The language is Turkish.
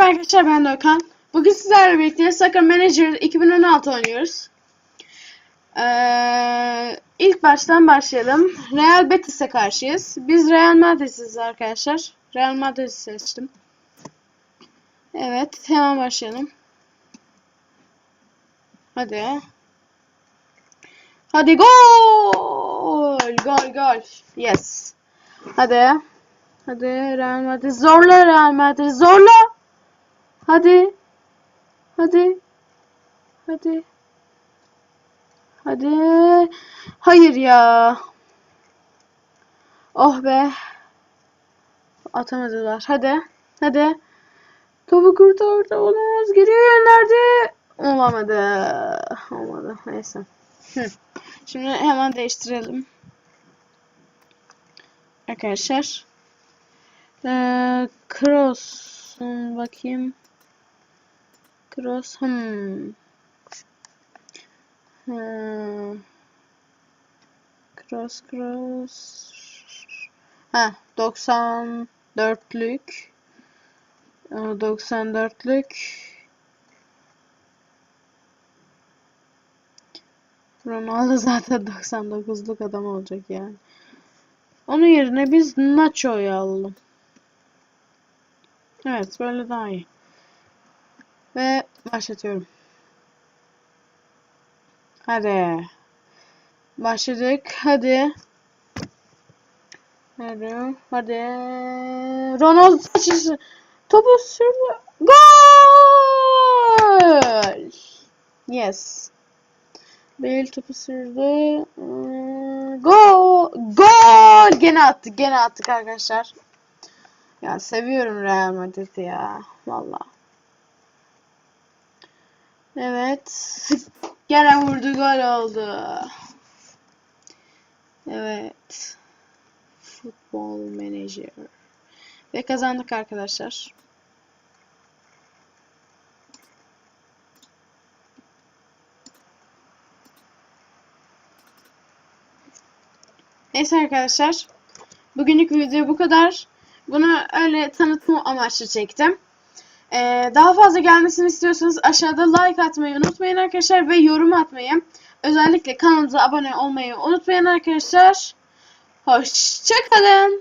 Merhaba arkadaşlar ben Doğukan. Bugün sizlerle birlikte Soccer Manager 2016 oynuyoruz. Ee, ilk baştan başlayalım. Real Betis'e karşıyız. Biz Real Madrid'iz arkadaşlar. Real Madrid'i seçtim. Evet hemen başlayalım. Hadi. Hadi gol! Gol gol. Yes. Hadi. Hadi Real Madrid zorla Real Madrid zorla. Hadi. Hadi. Hadi. Hadi. Hayır ya. Oh be. Atamadılar. Hadi. Hadi. Topu kurtardı. Olamaz. Geriye gönderdi. Olamadı. Olmadı. Neyse. Şimdi hemen değiştirelim. Arkadaşlar. Ee, cross. Hmm, bakayım. Cross. Hmm. Hmm. Cross cross. Ha 94'lük. Ee, 94'lük. Ronaldo zaten 99'luk adam olacak yani. Onun yerine biz Nacho'yu alalım. Evet böyle daha iyi. Ve başlatıyorum. Hadi. Başladık. Hadi. Hadi. Hadi. Ronaldo saçısı. Topu sürdü. Gol! Yes. Bale topu sürdü. Hmm, Gol! Gol! Gene attık. Gene attık arkadaşlar. Ya seviyorum Real Madrid'i ya. Valla. Evet. Gene vurdu gol oldu. Evet. Futbol Manager. Ve kazandık arkadaşlar. Neyse arkadaşlar. Bugünlük video bu kadar. Bunu öyle tanıtma amaçlı çektim. Ee, daha fazla gelmesini istiyorsanız aşağıda like atmayı unutmayın arkadaşlar ve yorum atmayı. Özellikle kanalımıza abone olmayı unutmayın arkadaşlar. Hoşçakalın.